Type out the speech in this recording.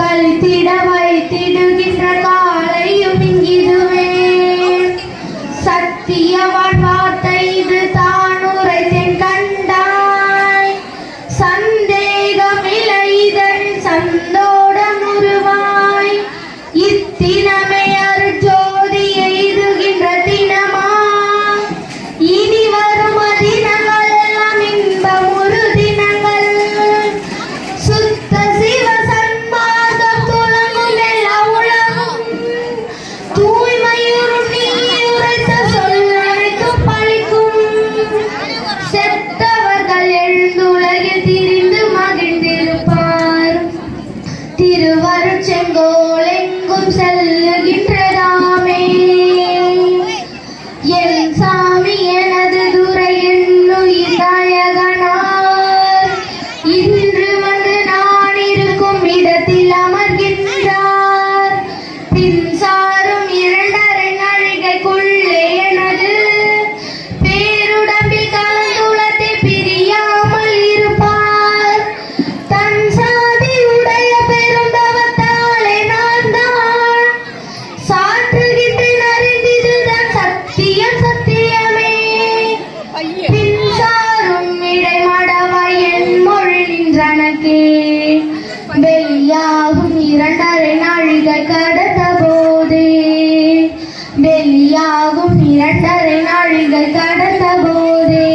கல்திட வைத்திடுகின்ற காலையும் இங்கிதுவே. சத்தியவான் வார்த்தை இது தானுரை தென் கண்டாய் சந்தேகமில்லை இதன் சந்தோ se மின்சாரும் இடைமடவயல் மொழிகின்றனக்கே வெளியாகும் இரண்டரை நாழிகை கடந்த போதே வெளியாகும் இரண்டரை நாழிகை கடந்த போதே